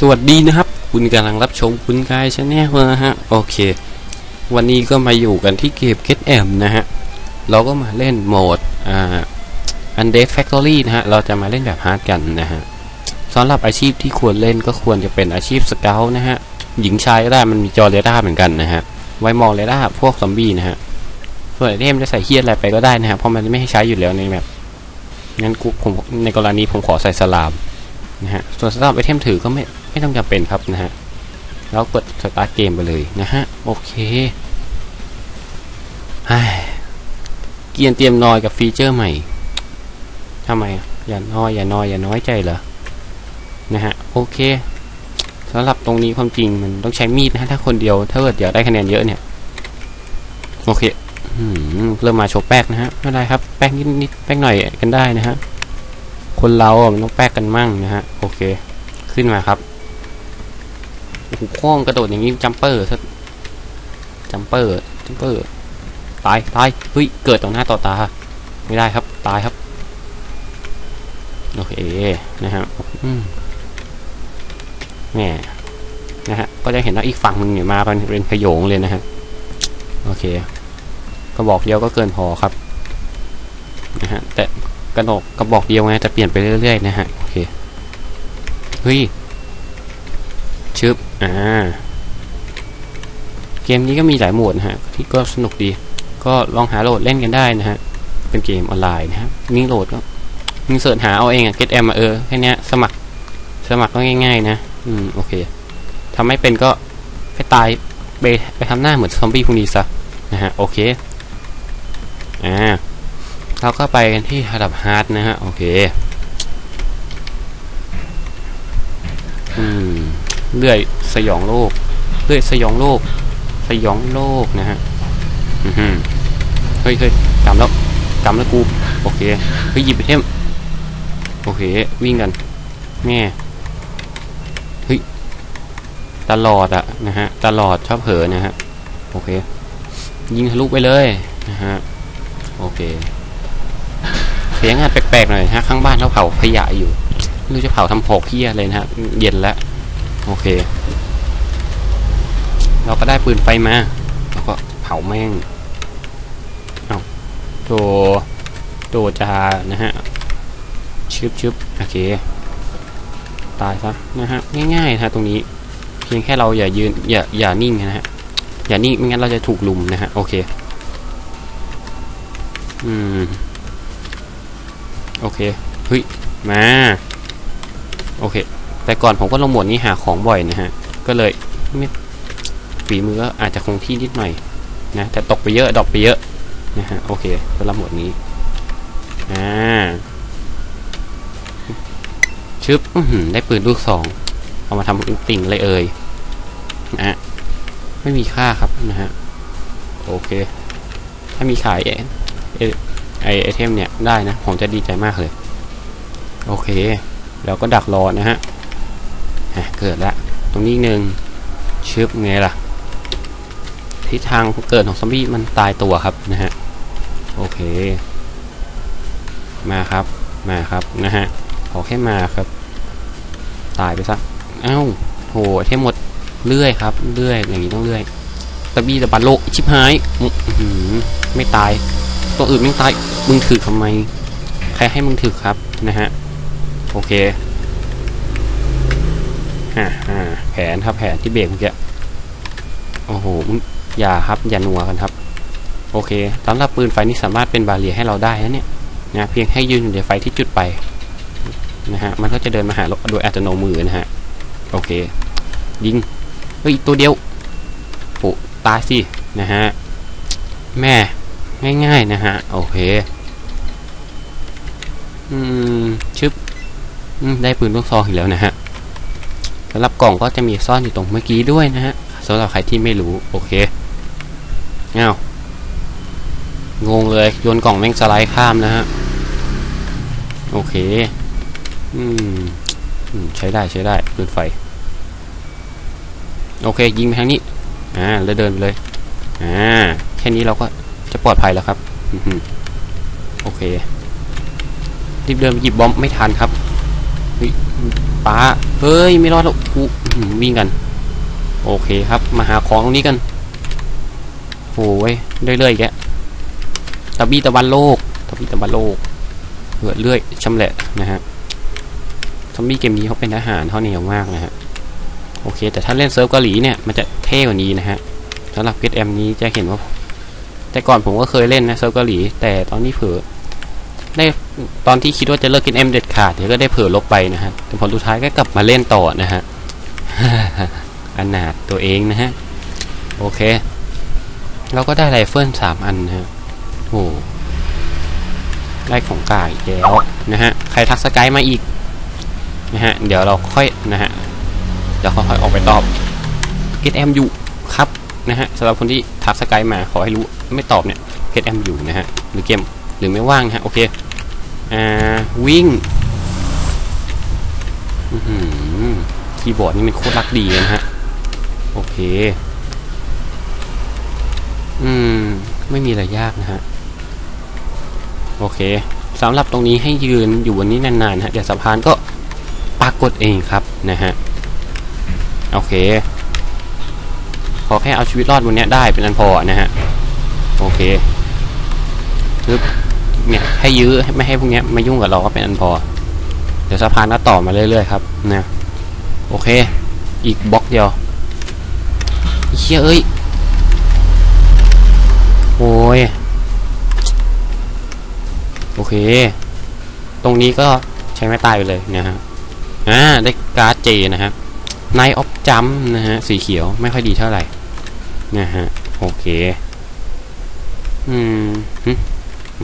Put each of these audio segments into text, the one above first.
สวัสดีนะครับ คุณกำลังรับชมคุณกายชาแนลนะฮะโอเค วันนี้ก็มาอยู่กันที่เกม Get M นะฮะ เราก็มาเล่นโหมดอ่า Undead Factory นะฮะ เราจะมาเล่นแบบฮาร์ดกันนะฮะสำหรับอาชีพที่ควรเล่นก็ควรจะเป็นอาชีพสเกลนะฮะ หญิงชายก็ได้มันมีจอเรดาร์เหมือนกันนะฮะ ไว้มองเรดาร์พวกซอมบี้นะฮะ ส่วนไอเทมจะใส่เฮียอะไรไปก็ได้นะฮะ เพราะมันไม่ให้ใช้อยู่แล้วในแบบงั้นกูผมในกรณีผมขอใส่สลามนะฮะ ส่วนสำหรับไอเทมถือก็ไม่ ไม่ต้องจำเป็นครับนะฮะแล้วกดสตาร์ทเกมไปเลยนะฮะโอเคเกียนเตรียมนอยกับฟีเจอร์ใหม่ทำไมอย่านอยอย่านอยอย่าน้อยใจเหรอนะฮะโอเคสำหรับตรงนี้ความจริงมันต้องใช้มีดนะฮะถ้าคนเดียวถ้าเกิดอยากได้คะแนนเยอะเนี่ยโอเคอเริ่มมาโชว์แป๊กนะฮะไม่เป็นไรครับแป๊กนิดนิดแป๊กหน่อยกันได้นะฮะคนเราอะมันต้องแป๊กกันมั่งนะฮะโอเค ขึ้นมาครับ โอ้โหคล้องกระโดดอย่างนี้จัมเปอร์ซะจัมเปอร์จัมเปอร์ตายตายเฮ้ยเกิดต่อหน้าต่อตา ไม่ได้ครับตายครับโอเคนะฮะอืมแหมนะฮะก็จะเห็นว่าอีกฝั่งหนึ่งเนี่ยมาเป็นเป็นขโยงเลยนะฮะโอเคก็บอกเดียวก็เกินพอครับนะฮะแต่กระโดกกระบอกเดียวไงจะเปลี่ยนไปเรื่อยๆนะฮะโอเคเฮ้ยชึบ อ่า เกมนี้ก็มีหลายโหมดนะฮะ ที่ก็สนุกดี ก็ลองหาโหลดเล่นกันได้นะฮะ เป็นเกมออนไลน์นะฮะนี่โหลดก็มึงเสิร์ชหาเอาเองอะ get m เออแค่นี้สมัคร สมัครก็ง่ายๆ นะ อืม โอเค ทำไม่เป็นก็ไปตายไปไปทำหน้าเหมือนซอมบี้พวกนี้ซะ นะฮะ โอเค อ่าเราก็ไปกันที่ระดับฮาร์ดนะฮะ โอเค อืม เลื่อยสยองโลก เลื่อยสยองโลก สยองโลกนะฮะอือเฮ้ยเฮ้ยกำแล้วกำแล้วกูโอเคเฮ้ยหยิบไปเทมโอเค วิ่งกันแม่เฮ้ยตลอดอะนะฮะตลอดชอบเผลอนะฮะโอเค ยิงทะลุไปเลยนะฮะโอเคเสียงอาจแปลกๆหน่อยฮะข้างบ้านเขาเผาขยะอยู่ไม่รู้จะเผาทำโพกเฮียเลยนะฮะเย็นแล้ว โอเค เราก็ได้ปืนไฟมาแล้วก็เผาแม่งเอาโตโตจานะฮะชึบชึบโอเค ตายซะนะฮะง่ายๆนะฮะตรงนี้ เพียงแค่เราอย่ายืนอย่าอย่านิ่งนะฮะอย่านิ่งไม่งั้นเราจะถูกลุมนะฮะโอเค อืมโอเคเฮ้ยมา โอเค แต่ก่อนผมก็ลงหมดนี้หาของบ่อยนะฮะ ก็เลยม่ฝีมือก็อาจจะคงที่นิดหน่อยนะ แต่ตกไปเยอะดอปไปเยอะนะฮะ โอเคสำหรับหมดนี้ อ่า ชึบได้ปืนลูกสอง เอามาทำติ่งเลยเอ่ยนะฮะ ไม่มีค่าครับนะฮะ โอเค ถ้ามีขายเอเอไอไอเทมเนี่ยได้นะ ผมจะดีใจมากเลย โอเค แล้วก็ดักรอนะฮะ เกิดละตรงนี้หนึ่งชึบไงล่ะทิศทางเกิดของซอมบี้มันตายตัวครับนะฮะโอเค มาครับมาครับนะฮะขอแค่มาครับ ตายไปซะเอ้าโหเทมหมดเลื่อยครับเลื่อยอย่างนี้ต้องเลื่อยตะบี้ตะบันโลกชิบหายหืไม่ตายตัวอื่นไม่ตายมึงถือทำไม ใครให้มึงถือครับนะฮะโอเค ฮ่าฮ่าแผนครับแผนที่เบรกเมื่อกี้โอ้โหอย่าครับอย่านัวกันครับ โอเคสำหรับปืนไฟนี่สามารถเป็นบาเรียให้เราได้นะเนี่ยนะเพียงให้ยืนอยู่ในไฟที่จุดไปนะฮะมันก็จะเดินมาหาเราโดยอัตโนมือนะฮะโอเค ยิงเฮ้ยตัวเดียวโอ้ตายสินะฮะแม่ง่ายๆนะฮะโอเคอืมชึบได้ปืนลูกซองอีกแล้วนะฮะำหรับกล่องก็จะมีซ่อนอยู่ตรงเมื่อกี้ด้วยนะฮะสำหรับใครที่ไม่รู้โอเคเงางงเลยโยนกล่องแม่งสไลด์ข้ามนะฮะโอเคอืมใช้ได้ใช้ได้ปืนไฟ โอเค ยิงไปทางนี้อ่าแล้วเดินไปเลยอ่าแค่นี้เราก็จะปลอดภัยแล้วครับโอเครีบเดินหยิบบอมไม่ทันครับ ป้าเฮ้ยไม่รอดแล้วกูวิ่งกัน โอเคครับ มาหาของตรงนี้กันโอ้ยเรื่อยๆแกตะบี้ตะวันโลกตะบี้ตะวันโลกเหือเลื่อยชำแหละนะฮะซอมบี้เกมนี้เขาเป็นทหารเขาเหนียวมากนะฮะโอเค แต่ถ้าเล่นเซิร์ฟเกาหลีเนี่ยมันจะเท่กว่านี้นะฮะสำหรับเกตแอมนี้จะเห็นว่า แต่ก่อนผมก็เคยเล่นนะเซิร์ฟเกาหลี แต่ตอนนี้เผลอได้ ตอนที่คิดว่าจะเลิกกินเอ็มเด็ดขาดเดี๋ยวก็ได้เผลอลบไปนะฮะแต่ผลสุดท้ายก็กลับมาเล่นต่อนะฮะอนาถตัวเองนะฮะ โอเค เราก็ได้ไรเฟิลสามอันนะฮะโอ้ได้ของกายแล้วนะฮะ ใครทักสกายมาอีกนะฮะ เดี๋ยวเราค่อยนะฮะ เดี๋ยวค่อยๆออกไปตอบเกตแอมอยู่ครับนะฮะสำหรับคนที่ทักสกายมาขอให้รู้ไม่ตอบเนี่ยเกตแอมอยู่นะฮะหรือเกมหรือไม่ว่างนะฮะโอเค อ่า วิ่งคีย์บอร์ดนี่มันโคตรรักดีนะฮะ โอเค อืม ไม่มีอะไรยากนะฮะ โอเคสำหรับตรงนี้ให้ยืนอยู่บนนี้นานๆนะฮะ เดี๋ยวสะพานก็ปรากฏเองครับนะฮะ โอเค ขอแค่เอาชีวิตรอดบนเนี้ยได้เป็นอันพอนะฮะ โอเคปึ๊บ เนี่ยให้ยื้อไม่ให้พวกเนี้ยมายุ่งกับเราก็เป็นอันพอ เดี๋ยวสะพานก็ต่อมาเรื่อยๆครับนะโอเค อีกบล็อกเดียวเชี่ยเอ้ยโอ้ยโอเค ตรงนี้ก็ใช้ไม้ตายไปเลยนะฮะอ่าได้การ์ดเจนะฮะไนออฟจัมนะฮะสีเขียวไม่ค่อยดีเท่าไหร่นะฮะโอเค อืม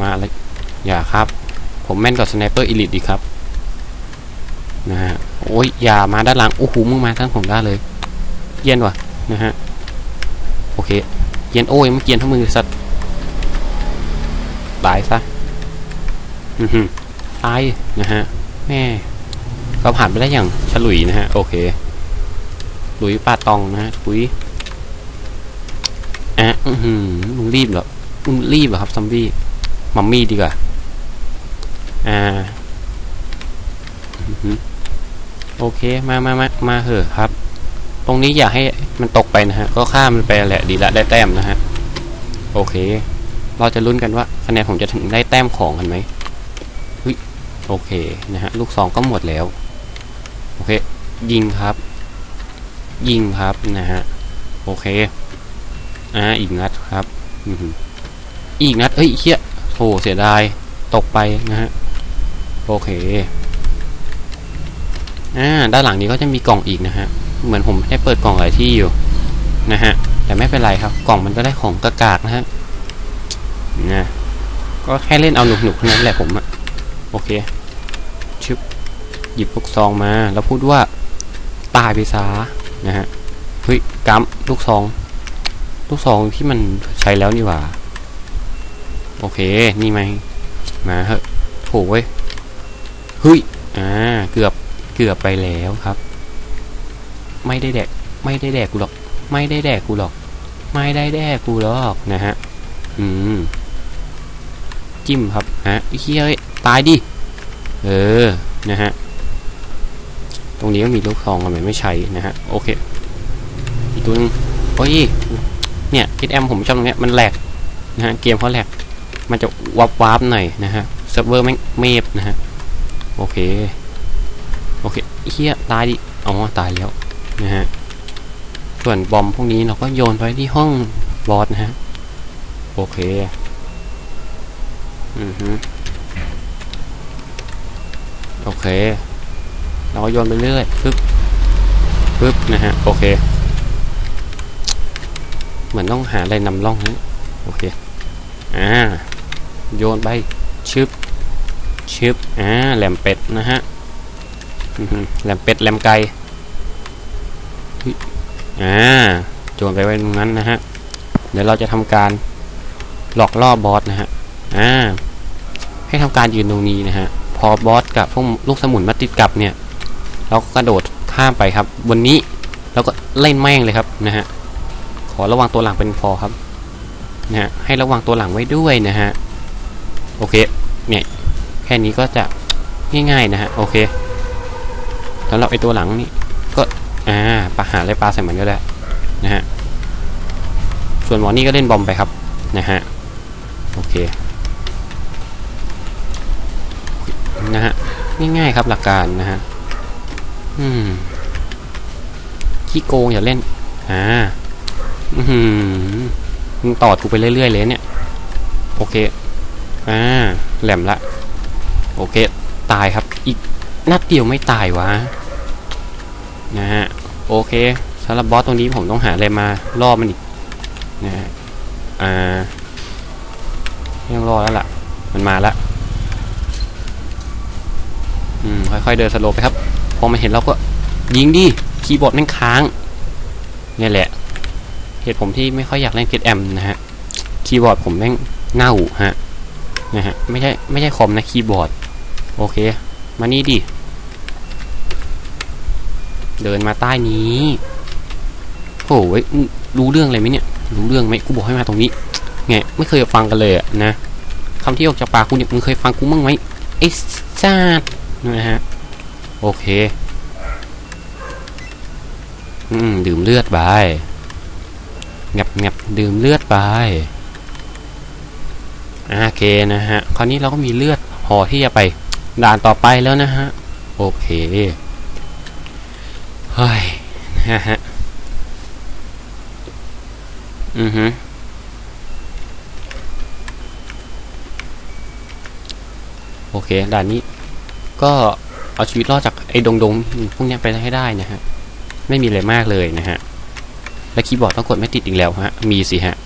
มาเลย อย่าครับ ผมแม่นกว่าสไนเปอร์อีลิทดีครับ นะฮะ โอ้ย อย่ามาด้านหลัง โอ้โห มึงมาทั้งผมได้เลย เย็นว่ะ นะฮะ โอเค เย็นโอ้ยไม่เกียนทั้งมือสัตว์ตายซะ อือหือตาย นะฮะ แม่ก็ผ่านไปได้อย่างฉลุยนะฮะ โอเค ลุยปาตองนะฮะปุ้ยอะ อือหือมึงรีบเหรอมึงรีบเหรอครับซอมบี้มัมมี่ดีกว่า อ่าโอเค มามามามาเหอะครับ ตรงนี้อย่าให้มันตกไปนะฮะ ก็ข้ามมันไปแหละ ดีละได้แต้มนะฮะ โอเค เราจะลุ้นกันว่าคะแนนผมจะถึงได้แต้มของกันไหมเฮ้ยโอเคนะฮะ ลูกสองก็หมดแล้ว โอเค ยิงครับ ยิงครับนะฮะ โอเค อ่า อีกนัดครับอืออีกนัด เอ้ยเฮียโธ่เสียดาย ตกไปนะฮะ โอเคอ่าด้านหลังนี้ก็จะมีกล่องอีกนะฮะ เหมือนผมได้เปิดกล่องหลายที่อยู่นะฮะ แต่ไม่เป็นไรครับ กล่องมันก็ได้ของกากๆนะฮะนะก็แค่เล่นเอาหนุกๆเท่านั้นแหละผมอะโอเคชึบหยิบลูกซองมา แล้วพูดว่าตายไปซานะฮะเฮ้ยกัมลูกซอง ลูกซองที่มันใช้แล้วนี่หว่า โอเค นี่ไหมมาเหอะโถเว้ย เฮ้ยอ่าเกือบเกือบไปแล้วครับ ไม่ได้แดก ไม่ได้แดกกูหรอก ไม่ได้แดกกูหรอก ไม่ได้แดกกูหรอกนะฮะอืมจิ้มครับฮะเฮ้ยตายดิเออนะฮะตรงนี้ก็มีลูกซองทำไมไม่ใช้นะฮะโอเคอีกตัวนึงโอ้ยเนี่ยคิดแอมผมชอบตรงเนี้ยมันแหลกนะฮะเกมเขาแหลกมันจะวับวับหน่อยนะฮะเซิร์ฟเวอร์แม่งเมฟนะฮะ โอเค โอเคเฮียตายดิ อ๋อ ตายแล้ว นะฮะ ส่วนบอมพวกนี้เราก็โยนไว้ที่ห้องบอสนะฮะ โอเค อือฮึโอเค เราก็โยนไปเรื่อยปึ๊บปึ๊บนะฮะ โอเค เหมือนต้องหาอะไรนำร่องนะโอเค อ่า โยนไปชึบ ชึบอ่าแหลมเป็ดนะฮะแหลมเป็ดแหลมไก่อ่าโยนไปไว้ตรงนั้นนะฮะเดี๋ยวเราจะทำการหลอกล่อบอสนะฮะอ่าให้ทำการยืนตรงนี้นะฮะพอบอสกับพวกลูกสมุนมาติดกับเนี่ย เราก็กระโดดข้ามไปครับ บนนี้แล้วก็เล่นแม่งเลยครับนะฮะขอระวังตัวหลังเป็นพอครับนะฮะให้ระวังตัวหลังไว้ด้วยนะฮะโอเคเนี่ย ค่นี้ก็จะง่ายๆนะฮะโอเคสำหรับไอตัวหลังนี่ก็อ่าปาหาอะไรปลาใส่มันก็ได้นะฮะส่วนหมอนี่ก็เล่นบอมไปครับนะฮะโอเคนะฮะง่ายๆครับหลักการนะฮะอืมขี้โกงอย่าเล่นอ่าอืมต่อถูไปเรื่อยๆเลยเนี่ยโอเคอ่าแหลมละ โอเค ตายครับ อีกนัดเดียวไม่ตายวะ นะฮะ โอเคสำหรับบอสตรงนี้ผมต้องหาอะไรมาล่อมันอีก นะฮะ อ่าไม่องรอแล้วล่ะ มันมาล้วอืม ค่อยๆเดินสโลไปครับ พอมันเห็นเราก็ยิงดิ คีย์บอร์ดแม่งค้าง เนี่ยแหละ เหตุผมที่ไม่ค่อยอยากเล่นเกตแอมนะฮะ คีย์บอร์ดผมแม่งเน่าฮะ นะฮะ ไม่ใช่ ไม่ใช่คอมนะ คีย์บอร์ด โอเค มานี่ดิ เดินมาใต้นี้โอ้ยรู้เรื่องอะไรไหมเนี่ย รู้เรื่องไหมกูบอกให้มาตรงนี้ไงไม่เคยฟังกันเลยอะนะคำที่ออกจากปากกูเนี่ยมึงเคยฟังกูมั่งไหมไอ้ซาดนะฮะ โอเค อืม ดื่มเลือดไปงับงับดื่มเลือดไปโอเคนะฮะ คราวนี้เราก็มีเลือดพอที่จะไป ด่านต่อไปแล้วนะฮะ โอเคเฮ้ยนะฮะ อือฮึโอเค ด่านนี้ ก็เอาชีวิตรอดจากไอ้ดงดงพวกนี้ไปให้ได้นะฮะ ไม่มีอะไรมากเลยนะฮะ และคีย์บอร์ดต้องกดไม่ติดอีกแล้วฮะ มีสิฮะ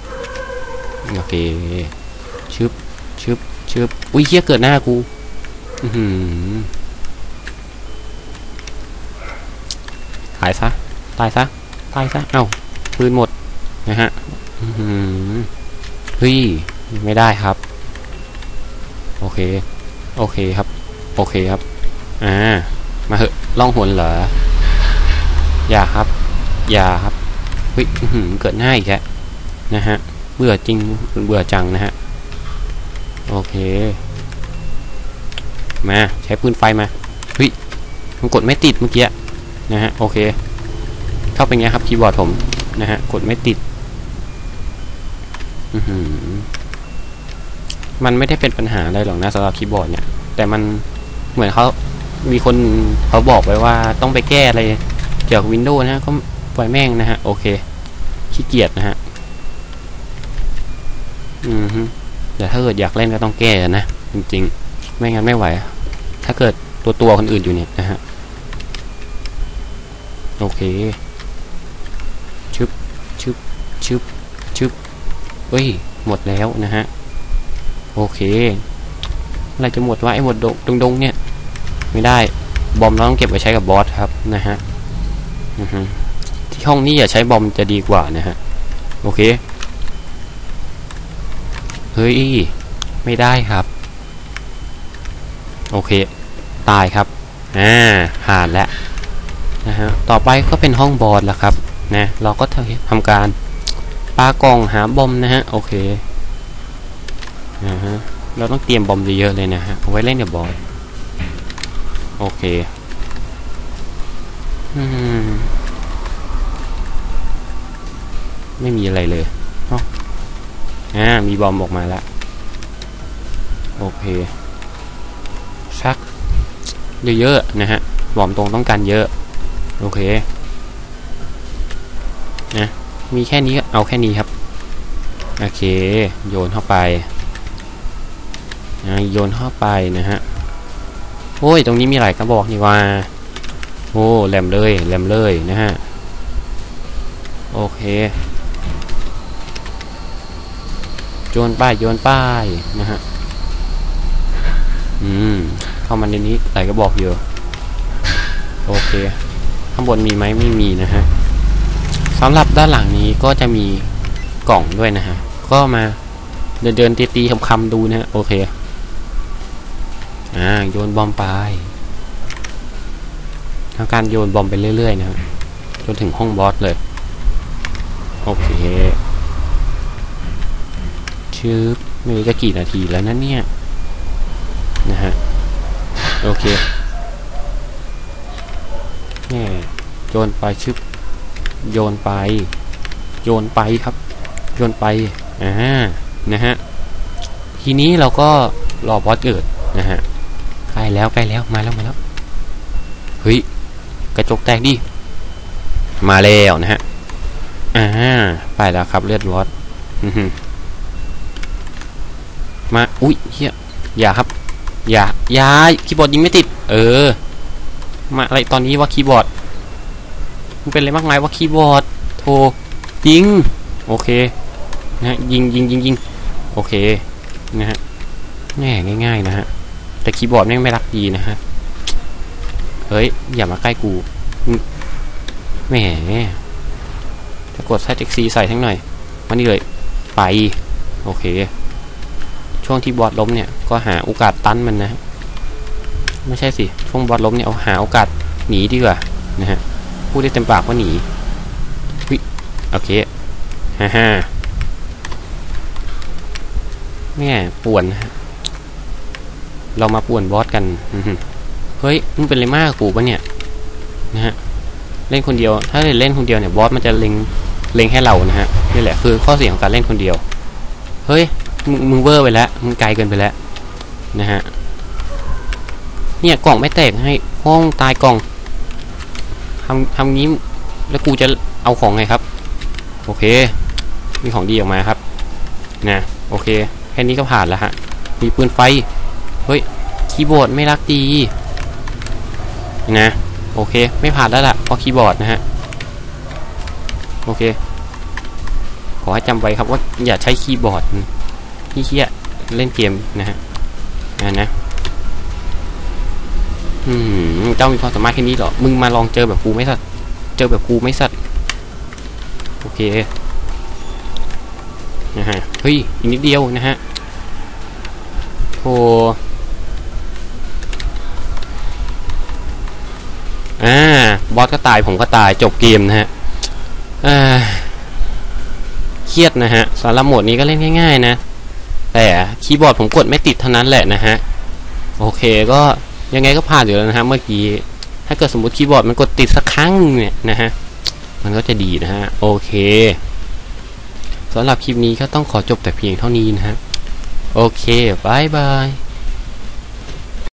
โอเค ชึบ ชึบ ชึบ อุ้ยเฮียเกิดหน้ากู หือตายซะ ตายซะ ตายซะ เอ้าปืนหมด นะฮะอือหือเฮ้ย ไม่ได้ครับ โอเค โอเคครับ โอเคครับ อ่า มาเหอะ ล่องหนเหรอ อย่าครับ อย่าครับเฮ้ยอื้อหือเกิดหน้าอีกแล้วนะฮะ เบื่อจริง เบื่อจังนะฮะ โอเค มาใช้ปืนไฟมาเฮ้ยมันกดไม่ติดเมื่อกี้นะฮะโอเคเข้าไปไงครับคีย์บอร์ดผมนะฮะกดไม่ติดอือหือมันไม่ได้เป็นปัญหาอะไรหรอกนะสำหรับคีย์บอร์ดเนี่ย แต่มันเหมือนเขามีคนเขาบอกไว้ว่าต้องไปแก้อะไรเกี่ยวกับวินโดว์นะฮะก็ปล่อยแม่งนะฮะ โอเคขี้เกียจนะฮะ อือฮึแต่ถ้าเกิดอยากเล่นก็ต้องแก้นะ จริงๆ ไม่งั้นไม่ไหว ถ้าเกิดตัวตัวคนอื่นอยู่เนี่ยนะฮะ โอเค ชึบ ชึบ ชึบ ชึบเฮ้ย หมดแล้วนะฮะ โอเคอะไรจะหมดวะไอ้หมดดงดงเนี่ย ไม่ได้ บอมเราต้องเก็บไว้ใช้กับบอสครับนะฮะที่ห้องนี้อย่าใช้บอมจะดีกว่านะฮะ โอเค เฮ้ย ไม่ได้ครับ โอเค ตายครับอ่าผ่านแล้วนะฮะต่อไปก็เป็นห้องบอสแล้วครับนะเราก็ทำการปากล่องหาบอมนะฮะโอเคอ่าฮะเราต้องเตรียมบอมเยอะๆเลยนะฮะเอาไว้เล่นกับบอสโอเคอืมไม่มีอะไรเลยอ๋ออ่ามีบอมออกมาแล้วโอเคชัก เยอะๆนะฮะบอมตรงต้องการเยอะ โอเคนะมีแค่นี้เอาแค่นี้ครับ โอเค โยนเข้าไปนะโยนเข้าไปนะฮะโอ้ย ตรงนี้มีหลายกระบอกนี่ว่า โอ้แหลมเลยแหลมเลยนะฮะ โอเค โยนป้ายโยนป้ายนะฮะ อืม เข้ามาในนี้หลายกระบอกอยู่โอเค ข้างบนมีไหมไม่มีนะฮะสำหรับด้านหลังนี้ก็จะมีกล่องด้วยนะฮะ ก็มาเดินเดินตีตีคำคำดูนะฮะ โอเค อ่า โยนบอมไปทำการโยนบอมไปเรื่อยๆนะฮะ จนถึงห้องบอสเลย โอเคชืบไม่รู้จะกี่นาทีแล้วนะเนี่ย โอเคแหม่โยนไปชึบโยนไป โยนไปครับ โยนไปอ่านะฮะทีนี้เราก็รอบอสเกิดนะฮะใกล้แล้วใกล้แล้วมาแล้วมาแล้วเฮ้ยกระจกแตกดิมาแล้วนะฮะอ่าไปแล้วครับเลือดบอสมา อุ้ยเฮียอย่าครับ อย่าย่ายคีย์บอร์ดยิงไม่ติด เออ มาอะไรตอนนี้ว่าคีย์บอร์ดมันเป็นอะไรมากมายว่าคีย์บอร์ดโทรยิง โอเคนะฮะยิงยิงยิงยิงโอเคนะฮะแง่ง่ายๆนะฮะแต่คีย์บอร์ดแม่งไม่รักดีนะฮะเฮ้ยอย่ามาใกล้กูแหมจะกด ZXC ใส่ทั้งหน่อยมานี่เลยไป โอเค ช่วงที่บอสล้มเนี่ย ก็หาโอกาสตันมันนะไม่ใช่สิช่วงบอสล้มเนี่ยเอาหาโอกาสหนีดีกว่านะฮะพูดได้เต็มปากว่าหนีวิโอเคฮ่าฮ่าแม่ป่วนนะฮะเรามาป่วนบอสกันเฮ้ยมึงเป็นอะไรมากกูปะเนี่ยนะฮะเล่นคนเดียว ถ้าเล่นคนเดียวเนี่ยบอสมันจะเล็งเล็งให้เรานะฮะนี่แหละคือข้อเสียของการเล่นคนเดียว เฮ้ยมึงมึงเวอร์ไปแล้วมึงไกลเกินไปแล้ว นะฮะ เนี่ยกล่องไม่แตกให้ห้องตายกล่องทำทำงี้แล้วกูจะเอาของไงครับ โอเค มีของดีออกมาครับ นะ โอเค แค่นี้ก็ผ่านแล้วฮะ มีปืนไฟ เฮ้ย คีย์บอร์ดไม่รักดี นะ โอเค ไม่ผ่านแล้วล่ะเพราะคีย์บอร์ดนะฮะ โอเค ขอให้จำไว้ครับว่าอย่าใช้คีย์บอร์ดที่เคียเล่นเกมนะฮะ นะนะ อืมเจ้ามีความสามารถแค่นี้เหรอ มึงมาลองเจอแบบกูไหมสัตว์ เจอแบบกูไหมสัตว์ โอเค นะฮะ เฮ้ย อีกนิดเดียวนะฮะโธ่อ่า บอสก็ตายผมก็ตายจบเกมนะฮะ อ่า เครียดนะฮะสำหรับโหมดนี้ก็เล่นง่ายๆนะ แต่คีย์บอร์ดผมกดไม่ติดเท่านั้นแหละนะฮะ โอเคก็ยังไงก็ผ่านอยู่แล้วนะฮะเมื่อกี้ ถ้าเกิดสมมติคีย์บอร์ดมันกดติดสักครั้งเนี่ยนะฮะ มันก็จะดีนะฮะ โอเคสำหรับคลิปนี้ก็ต้องขอจบแต่เพียงเท่านี้นะฮะ โอเคบายบาย